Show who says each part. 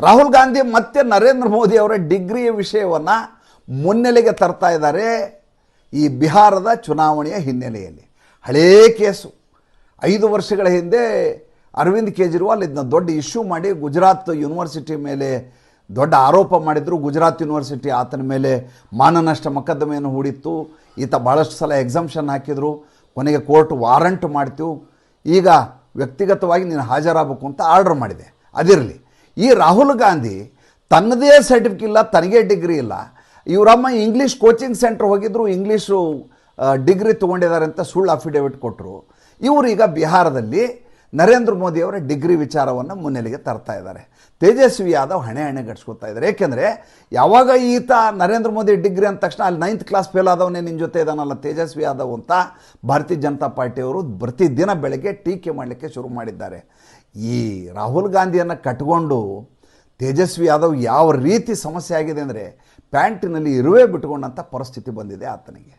Speaker 1: ರಾಹುಲ್ ಗಾಂಧಿ ಮತ್ತೆ ನರೇಂದ್ರ ಮೋದಿ ಅವರ ಡಿಗ್ರಿಯ ವಿಷಯವನ್ನು ಮುನ್ನೆಲೆಗೆ ತರ್ತಾ ಇದ್ದಾರೆ ಈ ಬಿಹಾರದ ಚುನಾವಣೆಯ ಹಿನ್ನೆಲೆಯಲ್ಲಿ. ಹಳೇ ಕೇಸು. ಐದು ವರ್ಷಗಳ ಹಿಂದೆ ಅರವಿಂದ್ ಕೇಜ್ರಿವಾಲ್ ಇದನ್ನ ದೊಡ್ಡ ಇಶ್ಯೂ ಮಾಡಿ ಗುಜರಾತ್ ಯೂನಿವರ್ಸಿಟಿ ಮೇಲೆ ದೊಡ್ಡ ಆರೋಪ ಮಾಡಿದರು. ಗುಜರಾತ್ ಯೂನಿವರ್ಸಿಟಿ ಆತನ ಮೇಲೆ ಮಾನನಷ್ಟ ಮೊಕದ್ದಮೆಯನ್ನು ಹೂಡಿತ್ತು. ಈತ ಭಾಳಷ್ಟು ಸಲ ಎಕ್ಸಾಮ್ಷನ್ ಹಾಕಿದರು. ಕೊನೆಗೆ ಕೋರ್ಟ್ ವಾರಂಟ್ ಮಾಡ್ತೀವಿ. ಈಗ ವ್ಯಕ್ತಿಗತವಾಗಿ ನೀನು ಹಾಜರಾಗಬೇಕು ಅಂತ ಆರ್ಡರ್ ಮಾಡಿದೆ. ಅದಿರಲಿ. ಈ ರಾಹುಲ್ ಗಾಂಧಿ ತನ್ನದೇ ಸರ್ಟಿಫಿಕೇಟ್ ಇಲ್ಲ, ತನಗೇ ಡಿಗ್ರಿ ಇಲ್ಲ. ಇವರಮ್ಮ ಇಂಗ್ಲೀಷ್ ಕೋಚಿಂಗ್ ಸೆಂಟ್ರ್ ಹೋಗಿದ್ರು ಇಂಗ್ಲೀಷು ಡಿಗ್ರಿ ತೊಗೊಂಡಿದ್ದಾರೆ ಅಂತ ಸುಳ್ಳು ಅಫಿಡೇವಿಟ್ ಕೊಟ್ಟರು ಇವರು ಈಗ ಬಿಹಾರದಲ್ಲಿ ನರೇಂದ್ರ ಮೋದಿಯವರ ಡಿಗ್ರಿ ವಿಚಾರವನ್ನು ಮುನ್ನೆಲೆಗೆ ತರ್ತಾ ಇದ್ದಾರೆ. ತೇಜಸ್ವಿ ಯಾದವ್ ಹಣೆ ಹಣೆ ಗಟ್ಸ್ಕೊತಾ ಇದ್ದಾರೆ. ಏಕೆಂದರೆ ಯಾವಾಗ ಈತ ನರೇಂದ್ರ ಮೋದಿ ಡಿಗ್ರಿ ಅಂದ ತಕ್ಷಣ ಅಲ್ಲಿ ನೈನ್ತ್ ಕ್ಲಾಸ್ ಫೇಲ್ ಆದವನೇ ನಿನ್ನ ಜೊತೆ ಇದಾನಲ್ಲ ತೇಜಸ್ವಿ ಯಾದವ್ ಅಂತ ಭಾರತೀಯ ಜನತಾ ಪಾರ್ಟಿಯವರು ಪ್ರತಿದಿನ ಬೆಳಗ್ಗೆ ಟೀಕೆ ಮಾಡಲಿಕ್ಕೆ ಶುರು ಮಾಡಿದ್ದಾರೆ. ಈ ರಾಹುಲ್ ಗಾಂಧಿಯನ್ನು ಕಟ್ಕೊಂಡು ತೇಜಸ್ವಿ ಯಾದವ್ ಯಾವ ರೀತಿ ಸಮಸ್ಯೆ ಆಗಿದೆ ಅಂದರೆ ಪ್ಯಾಂಟಿನಲ್ಲಿ ಇರುವೆ ಬಿಟ್ಕೊಂಡಂಥ ಪರಿಸ್ಥಿತಿ ಬಂದಿದೆ ಆತನಿಗೆ.